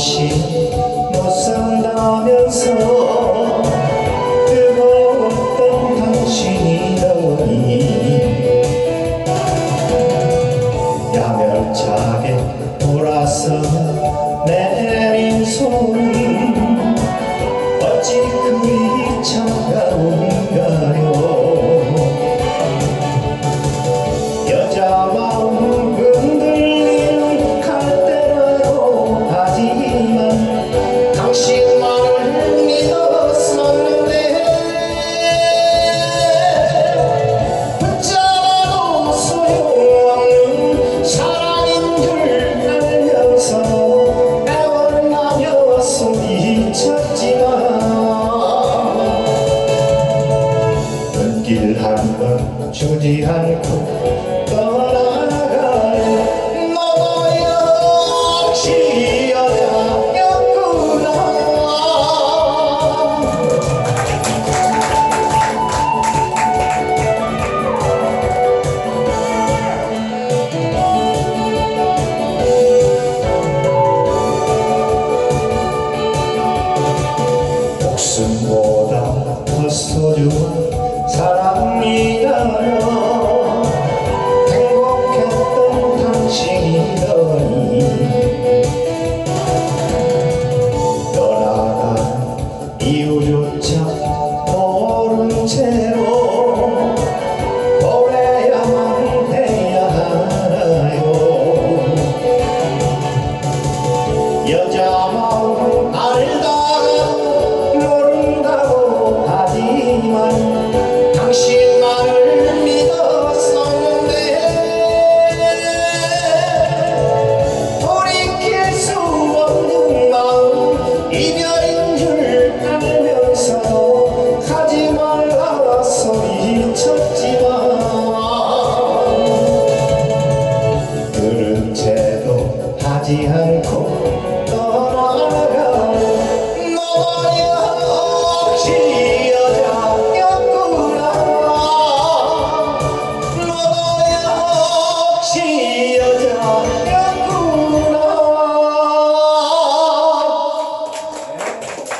없이 못 산다면서 뜨거웠던 당신이 나오니 야멸차게 돌아서 내린 손 한번 주지 않고 떠나가는 너도 역시 여자였구나 목숨보다 더 소중한 이별인 줄 알면서도 가지 말라 소리쳤지만 그런 채도 하지 않